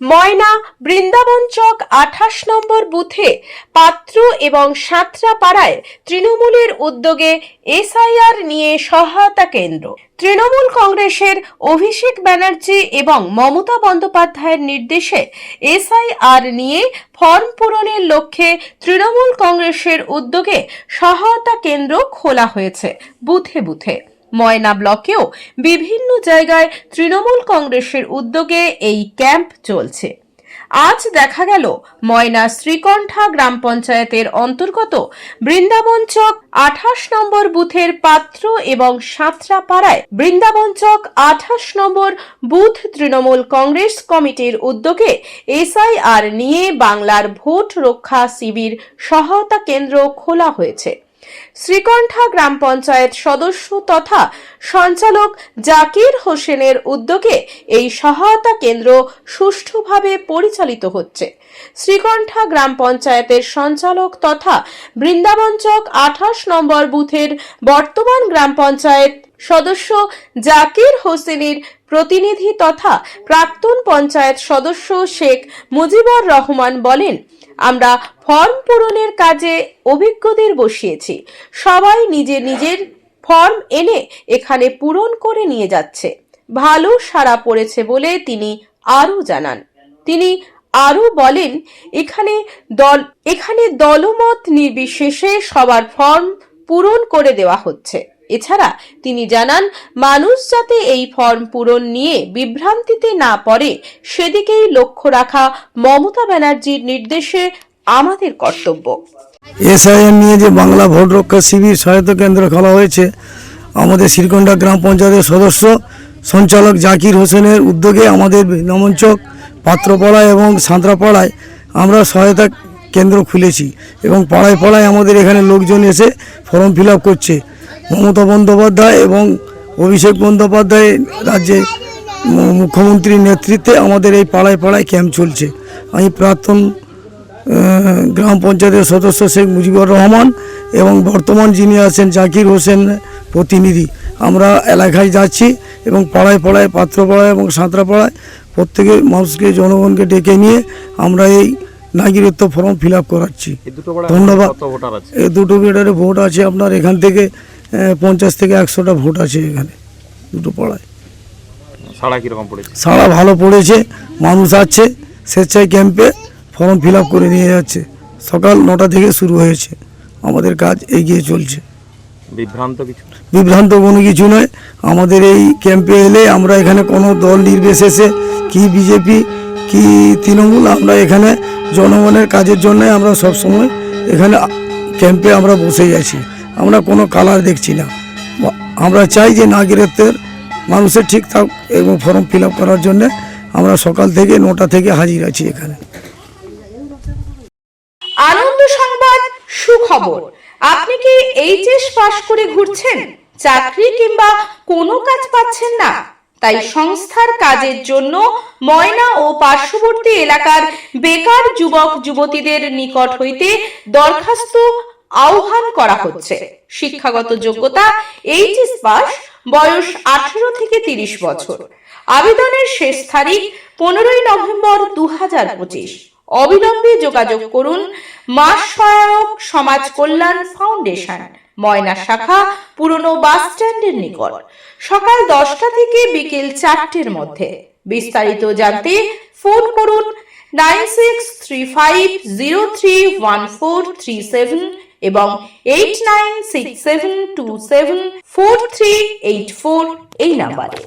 ময়না বৃন্দাবন চক আঠাশ নম্বর বুথে পাত্র এবং সাঁতরা পাড়ায় তৃণমূলের উদ্যোগে এসআইআর নিয়ে সহায়তা কেন্দ্র। তৃণমূল কংগ্রেসের অভিষেক ব্যানার্জি এবং মমতা বন্দ্যোপাধ্যায়ের নির্দেশে এসআইআর নিয়ে ফর্ম পূরণের লক্ষ্যে তৃণমূল কংগ্রেসের উদ্যোগে সহায়তা কেন্দ্র খোলা হয়েছে বুথে বুথে। ময়না ব্লকেও বিভিন্ন জায়গায় তৃণমূল কংগ্রেসের উদ্যোগে এই ক্যাম্প চলছে। আজ দেখা গেল ময়না শ্রীকণ্ঠা গ্রাম পঞ্চায়েতের অন্তর্গত বৃন্দাবন চক আঠাশ নম্বর বুথের পাত্র এবং সাঁতরা পাড়ায় বৃন্দাবন চক আঠাশ নম্বর বুথ তৃণমূল কংগ্রেস কমিটির উদ্যোগে এসআইআর নিয়ে বাংলার ভোট রক্ষা শিবির সহায়তা কেন্দ্র খোলা হয়েছে। শ্রীকণ্ঠা গ্রাম পঞ্চায়েত সদস্য তথা সঞ্চালক জাকির হোসেনের উদ্যোগে এই সহায়তা কেন্দ্র সুষ্ঠুভাবে পরিচালিত হচ্ছে। শ্রীকণ্ঠা গ্রাম পঞ্চায়েতের সঞ্চালক তথা বৃন্দাবন চক আঠাশ নম্বর বুথের বর্তমান গ্রাম পঞ্চায়েত সদস্য জাকির হোসেনের প্রতিনিধি তথা প্রাক্তন পঞ্চায়েত সদস্য শেখ মুজিবুর রহমান বলেন আমরা ফর্ম পূরণের কাজে অভিজ্ঞদের বসিয়েছি। সবাই নিজের নিজের ফর্ম এনে এখানে পূরণ করে নিয়ে যাচ্ছে। ভালো সাড়া পড়েছে বলে তিনি আরও জানান। তিনি আরও বলেন, এখানে দল, এখানে দলমত নির্বিশেষে সবার ফর্ম পূরণ করে দেওয়া হচ্ছে। এছাড়া তিনি জানান, মানুষ যাতে এই ফর্ম পূরণ নিয়ে বিভ্রান্তিতে না পড়ে, সেদিকেই লক্ষ্য রাখা মমতা ব্যানার্জির নির্দেশে আমাদের কর্তব্য। এসআইএম নিয়ে যে বাংলা ভোট রক্ষা শিবির সহায়তা কেন্দ্র খোলা হয়েছে, আমাদের শ্রীকণ্ডা গ্রাম পঞ্চায়েতের সদস্য সঞ্চালক জাকির হোসেনের উদ্যোগে আমাদের নমনচক পাত্রপাড়ায় এবং সাঁতরাপাড়ায় আমরা সহায়তা কেন্দ্র খুলেছি এবং পাড়ায় পাড়ায় আমাদের এখানে লোকজন এসে ফর্ম ফিল করছে। মমতা বন্দ্যোপাধ্যায় এবং অভিষেক বন্দ্যোপাধ্যায় রাজ্যে মুখ্যমন্ত্রীর নেতৃত্বে আমাদের এই পাড়ায় পাড়ায় ক্যাম্প চলছে। আমি প্রাক্তন গ্রাম পঞ্চায়েতের সদস্য শেখ মুজিবুর রহমান এবং বর্তমান যিনি আছেন জাকির হোসেন প্রতিনিধি। আমরা এলাকায় যাচ্ছি এবং পাড়ায় পাড়ায়, পাত্রপাড়ায় এবং সাঁতরাপাড়ায় প্রত্যেকের মানুষকে, জনগণকে ডেকে নিয়ে আমরা এই নাগরিকত্ব ফর্ম ফিল আপ করাচ্ছি। ধন্যবাদ। এই দুটো বিডারে ভোট আছে আপনার এখান থেকে পঞ্চাশ থেকে একশোটা ভোট আছে এখানে দুটো পাড়ায়। সাড়া কীরকম পড়েছে? সারা ভালো পড়েছে মানুষ আছে স্বেচ্ছায় ক্যাম্পে ফর্ম ফিল আপ করে নিয়ে যাচ্ছে। সকাল নটা থেকে শুরু হয়েছে আমাদের কাজ এগিয়ে চলছে। বিভ্রান্ত কিছু? বিভ্রান্ত কোনো কিছু নয় আমাদের এই ক্যাম্পে এলে আমরা এখানে কোনো দল নির্বিশেষে কি বিজেপি কি তৃণমূল আমরা এখানে জনগণের কাজের জন্য আমরা সব সময় এখানে ক্যাম্পে আমরা বসেই আছি। আমরা কোনো কালার দেখছি না। আমরা চাই যে নাগরিকত্বের মানুষের ঠিক থাক এবং ফর্ম ফিল করার জন্য আমরা সকাল থেকে নটা থেকে হাজির আছি এখানে। আনন্দ সংবাদ, সুখবর। আপনি কি এইচএস পাশ করে ঘুরছেন? চাকরি কিংবা কোনো কাজ পাচ্ছেন না? তাই সংস্থার কাজের জন্য ময়না ও পার্শ্ববর্তী এলাকার বেকার যুবক যুবতীদের নিকট হইতে দরখাস্ত আহ্বান করা হচ্ছে। শিক্ষাগত যোগ্যতা এইচএস পাস বয়স আঠারো থেকে তিরিশ বছর। আবেদনের শেষ তারিখ পনেরোই নভেম্বর দু হাজার পঁচিশ। অবিলম্বে যোগাযোগ করুন মাস সহায়ক সমাজ কল্যাণ ফাউন্ডেশন। ময়না শাখা, পুরনো বাস স্ট্যান্ডের নিকট। সকাল দশটা থেকে বিকেল চারটের মধ্যে। বিস্তারিত জানতে ফোন করুন nine six three five zero three one four three seven এবং eight nine six seven two seven four three eight four এই নাম্বারে।